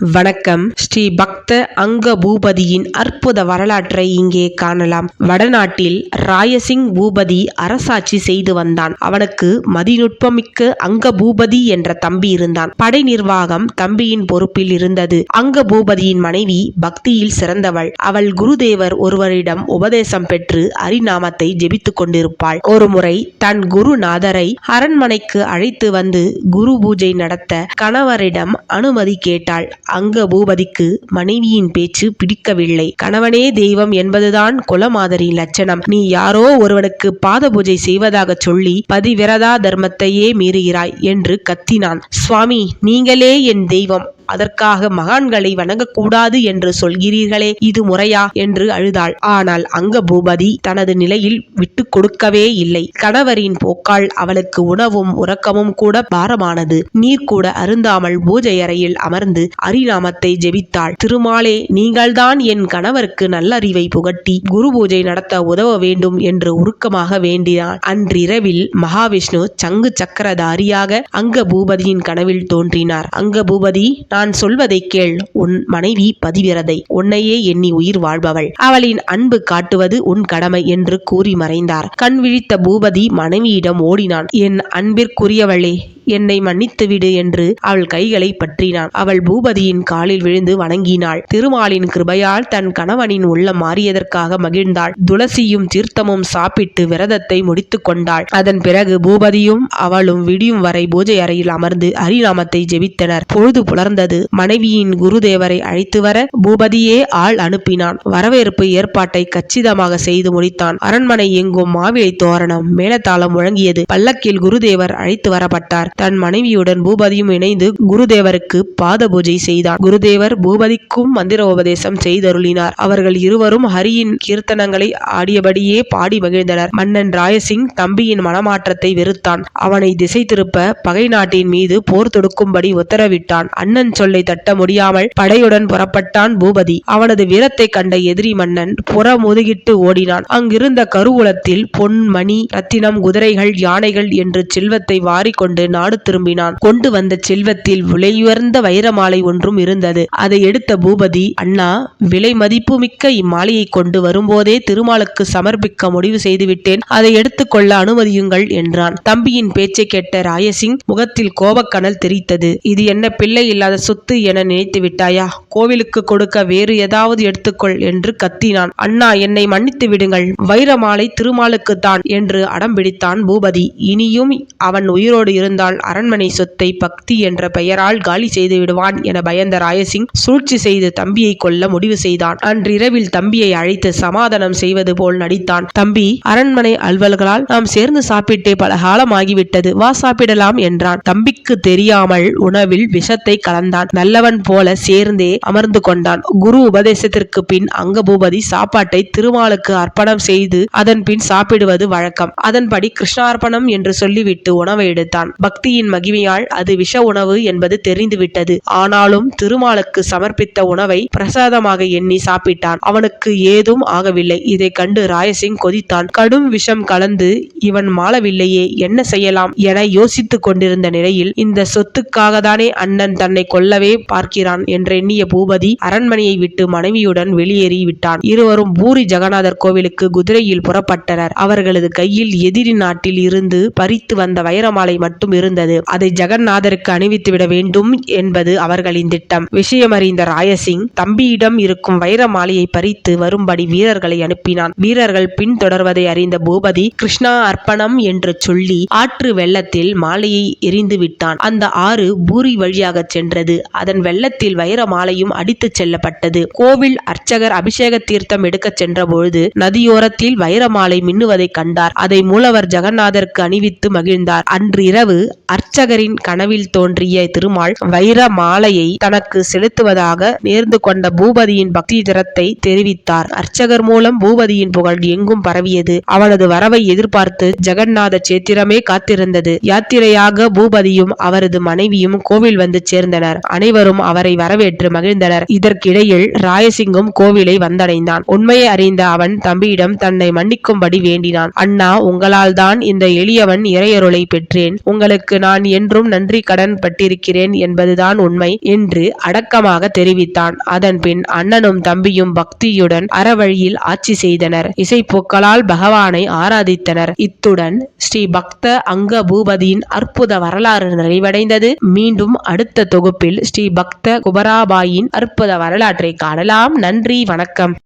வணக்கம். ஸ்ரீ பக்த அங்க பூபதியின் அற்புத வரலாற்றை இங்கே காணலாம். வடநாட்டில் ராயசிங் பூபதி அரசாட்சி செய்து வந்தான். அவனுக்கு மதிநுட்பமிக்க அங்க பூபதி என்ற தம்பி இருந்தான். படை நிர்வாகம் தம்பியின் பொறுப்பில் இருந்தது. அங்க பூபதியின் மனைவி பக்தியில் சிறந்தவள். அவள் குருதேவர் ஒருவரிடம் உபதேசம் பெற்று அரிநாமத்தை ஜெபித்துக் கொண்டிருப்பாள். ஒருமுறை தன் குருநாதரை அரண்மனைக்கு அழைத்து வந்து குரு பூஜை நடத்த கணவரிடம் அனுமதி கேட்டாள். அங்க பூபதிக்கு மனைவியின் பேச்சு பிடிக்கவில்லை. கணவனே தெய்வம் என்பதுதான் குலமாதரின் லட்சணம். நீ யாரோ ஒருவனுக்கு பாத பூஜை செய்வதாக சொல்லி பதிவிரதா தர்மத்தையே மீறுகிறாய் என்று கத்தினான். சுவாமி நீங்களே என் தெய்வம். அதற்காக மகான்களை வணங்கக்கூடாது என்று சொல்கிறீர்களே இது முறையா? என்று அழுதாள். ஆனால் அங்க பூபதி தனது நிலையில் விட்டு கொடுக்கவே இல்லை. கணவரின் போக்கால் அவளுக்கு உணவும் உறக்கமும் கூட பாரமானது. நீர் கூட அருந்தாமல் பூஜை அறையில் அமர்ந்து அரிநாமத்தை ஜெபித்தாள். திருமாலே நீங்கள்தான் என் கணவருக்கு நல்லறிவை புகட்டி குரு பூஜை நடத்த உதவ வேண்டும் என்று உருக்கமாக வேண்டினான். அன்றிரவில் மகாவிஷ்ணு சங்கு சக்கரதாரியாக அங்க பூபதியின் கனவில் தோன்றினார். அங்க பூபதி நான் சொல்வதை கேள். உன் மனைவி பதிவிரதை உன்னையே எண்ணி உயிர் வாழ்பவள். அவளின் அன்பு காட்டுவது உன் கடமை என்று கூறி மறைந்தார். கண் விழித்த பூபதி மனைவியிடம் ஓடினான். என் அன்பிற்குரியவளே என்னை மன்னித்துவிடு என்று அவள் கைகளை பற்றினான். அவள் பூபதியின் காலில் விழுந்து வணங்கினாள். திருமாலின் கிருபையால் தன் கணவனின் உள்ளம் மாறியதற்காக மகிழ்ந்தாள். துளசியும் தீர்த்தமும் சாப்பிட்டு விரதத்தை முடித்து கொண்டாள். அதன் பிறகு பூபதியும் அவளும் விடியும் வரை பூஜை அறையில் அமர்ந்து ஹரிநாமத்தை ஜெபித்தனர். பொழுது புலர்ந்தது. மனைவியின் குருதேவரை அழைத்து வர பூபதியே ஆள் அனுப்பினான். வரவேற்பு ஏற்பாட்டை கச்சிதமாக செய்து முடித்தான். அரண்மனை எங்கும் மாவிலை தோரணம் மேலதாளம் முழங்கியது. பல்லக்கில் குருதேவர் அழைத்து வரப்பட்டார். தன் மனைவியுடன் பூபதியும் இணைந்து குருதேவருக்கு பாத பூஜை செய்தான் குருதேவர் பூபதிக்கும் மந்திர உபதேசம் செய்தருளினார். அவர்கள் இருவரும் ஹரியின் கீர்த்தனங்களை ஆடியபடியே பாடி மகிழ்ந்தனர். மன்னன் ராயசிங் தம்பியின் மனமாற்றத்தை வெறுத்தான். அவனை திசை திருப்ப பகை நாட்டின் மீது போர் தொடுக்கும்படி உத்தரவிட்டான். அண்ணன் சொல்லை தட்ட முடியாமல் படையுடன் புறப்பட்டான் பூபதி. அவனது வீரத்தை கண்ட எதிரி மன்னன் புற முதுகிட்டு ஓடினான். அங்கிருந்த கருவூலத்தில் பொன் மணி ரத்தினம் குதிரைகள் யானைகள் என்று செல்வத்தை வாரிக்கொண்டு நான் நாடு திரும்பினான். கொண்டு வந்த செல்வத்தில் விலையுயர்ந்த வைரமாலை ஒன்றும் இருந்தது. அதை எடுத்த பூபதி அண்ணா விலை மதிப்புமிக்க இம்மாலையை கொண்டு வரும்போதே திருமாலுக்கு சமர்ப்பிக்க முடிவு செய்துவிட்டேன். அதை எடுத்துக்கொள்ள அனுமதியுங்கள் என்றான். தம்பியின் பேச்சை கேட்ட ராயசிங் முகத்தில் கோபக்கனல் தெரித்தது. இது என்ன பிள்ளை இல்லாத சொத்து என நினைத்து விட்டாயா? கோவிலுக்கு கொடுக்க வேறு ஏதாவது எடுத்துக்கொள் என்று கத்தினான். அண்ணா என்னை மன்னித்து விடுங்கள். வைரமாலை திருமாலுக்குத்தான் என்று அடம் பிடித்தான் பூபதி. இனியும் அவன் உயிரோடு இருந்தால் அரண்மனை சொத்தை பக்தி என்ற பெயரால் காலி செய்து விடுவான் என பயந்த ராயசிங் சூழ்ச்சி செய்து தம்பியை கொல்ல முடிவு செய்தான். அன்றிரவில் தம்பியை அழைத்து சமாதானம் செய்வது போல் நடித்தான். தம்பி அரண்மனை அலுவல்களால் நாம் சேர்ந்து சாப்பிட்டே பல காலம் ஆகிவிட்டது வா சாப்பிடலாம் என்றான். தம்பிக்கு தெரியாமல் உணவில் விஷத்தை கலந்தான். நல்லவன் போல சேர்ந்தே அமர்ந்து கொண்டான். குரு உபதேசத்திற்கு பின் அங்கபூபதி சாப்பாட்டை திருமாலுக்கு அர்ப்பணம் செய்து அதன் பின் சாப்பிடுவது வழக்கம். அதன்படி கிருஷ்ணார்ப்பணம் என்று சொல்லிவிட்டு உணவை எடுத்தான். பக்தியின் மகிமையால் அது விஷ உணவு என்பது தெரிந்துவிட்டது. ஆனாலும் திருமாலுக்கு சமர்ப்பித்த உணவை பிரசாதமாக எண்ணி சாப்பிட்டான். அவனுக்கு ஏதும் ஆகவில்லை. இதை கண்டு ராயசிங் கொதித்தான். கடும் விஷம் கலந்து இவன் மாளவில்லையே என்ன செய்யலாம்? என யோசித்துக் கொண்டிருந்த நிலையில் இந்த சொத்துக்காக தானே அண்ணன் தன்னை கொல்லவே பார்க்கிறான் என்றெண்ணிய பூபதி அரண்மனையை விட்டு மனைவியுடன் வெளியேறி விட்டான். இருவரும் பூரி ஜெகநாதர் கோவிலுக்கு குதிரையில் புறப்பட்டனர். அவர்களது கையில் எதிரி நாட்டில் இருந்து பறித்து வந்த வைரமாலை மட்டும் இருந்தது. அதை ஜெகநாதருக்கு அணிவித்துவிட வேண்டும் என்பது அவர்களின் திட்டம். விஷயம் அறிந்த ராயசிங் தம்பியிடம் இருக்கும் வைர மாலையை பறித்து வரும்படி வீரர்களை அனுப்பினான். வீரர்கள் பின்தொடர்வதை அறிந்த பூபதி கிருஷ்ணா அர்ப்பணம் என்று சொல்லி ஆற்று வெள்ளத்தில் மாலையை எரிந்து விட்டான். அந்த ஆறு பூரி வழியாக சென்றது. அதன் வெள்ளத்தில் வைர மாலையும் அடித்துச் செல்லப்பட்டது. கோவில் அர்ச்சகர் அபிஷேக தீர்த்தம் எடுக்கச் சென்றபொழுது நதியோரத்தில் வைர மாலை மின்னுவதை கண்டார். அதை மூலவர் ஜெகநாதருக்கு அணிவித்து மகிழ்ந்தார். அன்று இரவு அர்ச்சகரின் கனவில் தோன்றிய திருமால் வைர மாலையை தனக்கு செலுத்துவதாக நேர்ந்து கொண்ட பூபதியின் பக்தி திறத்தை தெரிவித்தார். அர்ச்சகர் மூலம் பூபதியின் புகழ் எங்கும் பரவியது. அவனது வரவை எதிர்பார்த்து ஜெகநாத சேத்திரமே காத்திருந்தது. யாத்திரையாக பூபதியும் அவரது மனைவியும் கோவில் வந்து சேர்ந்தனர். அனைவரும் அவரை வரவேற்று மகிழ்ந்தனர். இதற்கிடையில் ராயசிங்கும் கோவிலை வந்தடைந்தான். உண்மையை அறிந்த அவன் தம்பியிடம் தன்னை மன்னிக்கும்படி வேண்டினான். அண்ணா உங்களால் தான் இந்த எளியவன் இறையருளை பெற்றேன். உங்களுக்கு நான் என்றும் நன்றி கடன் பட்டிருக்கிறேன் என்பதுதான் உண்மை என்று அடக்கமாக தெரிவித்தான். அதன் பின் அண்ணனும் தம்பியும் பக்தியுடன் அறவழியில் ஆட்சி செய்தனர். இசைப்பூக்களால் பகவானை ஆராதித்தனர். இத்துடன் ஸ்ரீ பக்த அங்க பூபதியின் அற்புத வரலாறு நிறைவடைந்தது. மீண்டும் அடுத்த தொகுப்பில் ஸ்ரீ பக்த குபராபாயின் அற்புத வரலாற்றை காணலாம். நன்றி வணக்கம்.